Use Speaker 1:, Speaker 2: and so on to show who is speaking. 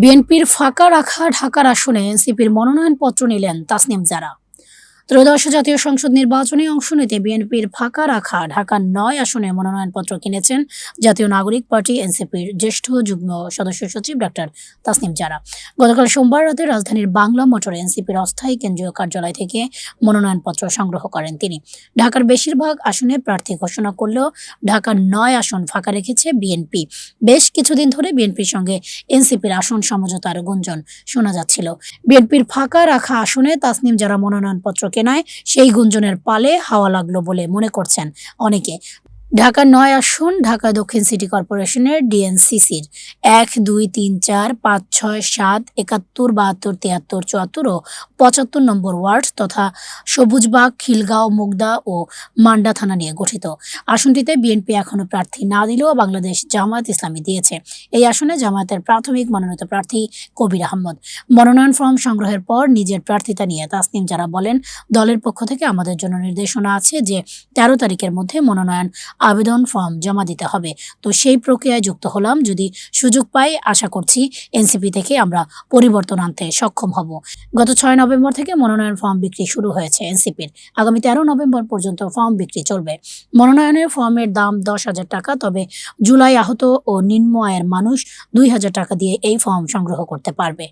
Speaker 1: বিএনপির ফাঁকা রাখা ঢাকার আসনে এনসিপির মনোনয়নপত্র নিলেন তাসনিম জারা। ত্রয়োদশ জাতীয় সংসদ নির্বাচনে অংশ নিতে বিএনপির ফাঁকা রাখা ঢাকার নয় আসনে মনোনয়নপত্র কিনেছেন জাতীয় নাগরিক পার্টি, এনসিপির জ্যেষ্ঠ যুগ্ম সদস্য সচিব ডাক্তার তাসনিম জারা। গতকাল সোমবার রাতে রাজধানীর বাংলা মোটর এনসিপির অস্থায়ী কেন্দ্রীয় কার্যালয় থেকে মনোনয়নপত্র সংগ্রহ করেন তিনি। ঢাকার বেশিরভাগ আসনে প্রার্থী ঘোষণা করলেও ঢাকার নয় আসন ফাঁকা রেখেছে বিএনপি। বেশ কিছুদিন ধরে বিএনপির সঙ্গে এনসিপির আসন সমঝোতার গুঞ্জন শোনা যাচ্ছিল। বিএনপির ফাঁকা রাখা আসনে তাসনিম যারা মনোনয়নপত্র কেনায় সেই গুঞ্জনের পালে হাওয়া লাগল বলে মনে করছেন অনেকে। ঢাকার নয় আসন, ঢাকা দক্ষিণ সিটি কর্পোরেশনের ডিএনসিসির এক, দুই, তিন, চার, পাঁচ, ছয়, সাত, একাত্তর, বাহাত্তর তিয়াত্তর চুয়াত্তর ও পঁচাত্তর নম্বর ওয়ার্ড তথা সবুজবাগ, খিলগাঁও, মুগদা ও মান্ডা থানা নিয়ে গঠিত। আসনটিতে বিএনপি এখনও প্রার্থী না দিলেও বাংলাদেশ জামায়াত ইসলামী দিয়েছে। এই আসনে জামায়াতের প্রাথমিক মনোনীত প্রার্থী কবির আহমদ। মনোনয়ন ফর্ম সংগ্রহের পর নিজের প্রার্থিতা নিয়ে তাসনিম যারা বলেন, দলের পক্ষ থেকে আমাদের জন্য নির্দেশনা আছে যে তেরো তারিখের মধ্যে মনোনয়ন আবেদন ফর্ম জমা দিতে হবে। তো সেই প্রক্রিয়ায় যুক্ত হলাম। যদি সুযোগ পাই, আশা করছি এনসিপি থেকে আমরা পরিবর্তন আনতে সক্ষম হব। গত ছয় নভেম্বর থেকে মনোনয়ন ফর্ম বিক্রি শুরু হয়েছে এনসিপির। আগামী তেরো নভেম্বর পর্যন্ত ফর্ম বিক্রি চলবে। মনোনয়নের ফর্মের দাম দশ হাজার টাকা, তবে জুলাই আহত ও নিম্ন আয়ের মানুষ দুই হাজার টাকা দিয়ে এই ফর্ম সংগ্রহ করতে পারবে।